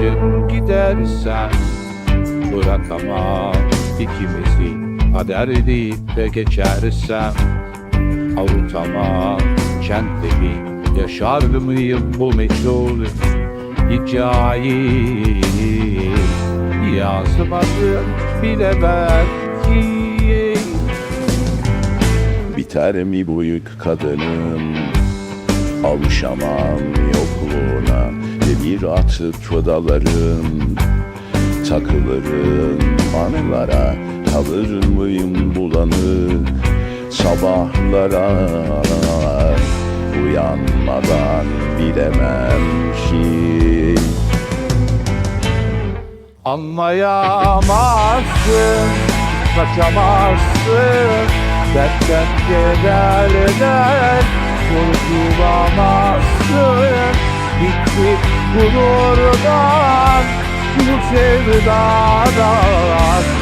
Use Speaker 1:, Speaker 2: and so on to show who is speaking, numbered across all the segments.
Speaker 1: gün gidersen Bırakamam ikimizi. Kader deyip de geçersem Avutamam kendimi. Yaşar mıyım bu meçhul hikayeyi. Yazmadım bile belki.
Speaker 2: Biter mi bu yük kadının? Alışamam yokluğuna Demir atıp dalarım Takılırım anılara Kalır mıyım bulanık Sabahlara Uyanmadan bilemem ki.
Speaker 1: Anlayamazsın, kaçamazsın Dertten kederden kurtulamazsın Bitti gururdan, bu sevdadan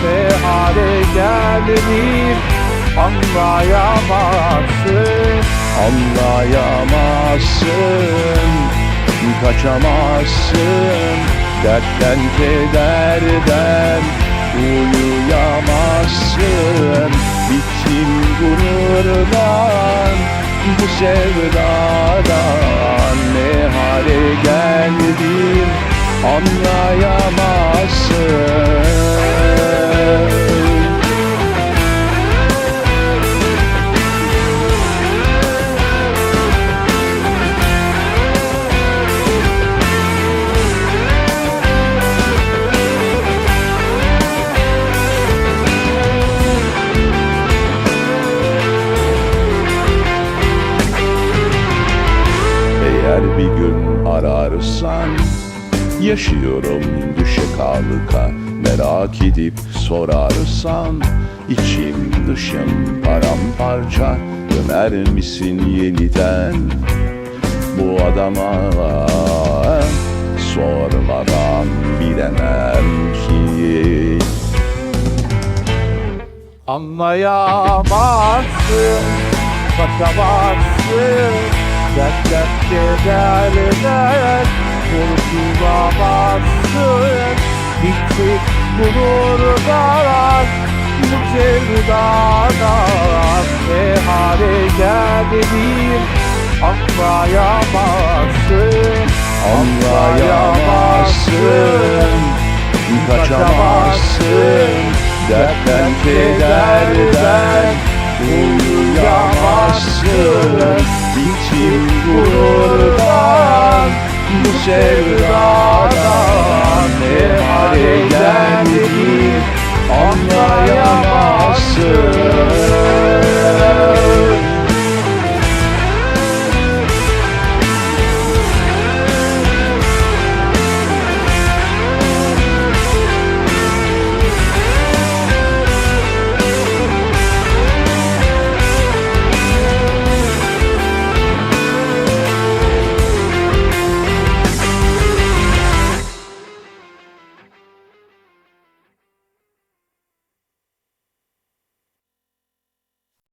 Speaker 1: Ne hale geldim? Anlayamazsın
Speaker 2: Anlayamazsın, kaçamazsın. Dertten kederden uyuyamazsın. Bittim gururdan, bu sevdadan hale geldim anlayamazsın Eğer bir gün ararsan Yaşıyorum düşe kalıka. Merak edip sorarsan içim dışım paramparça. Döner misin yeniden Bu adama? Sormadan bilemem ki.
Speaker 1: Anlayamazsın, kaçamazsın Dertten kederden kurtulamazsın Bitti gururdan, bu sevdadan Ne hale geldim anlayamazsın
Speaker 2: Anlayamazsın, kaçamazsın Dertten kederden uyuyamazsın Bitim gururdan, bu sevdadan Ne hale geldim anlayamazsın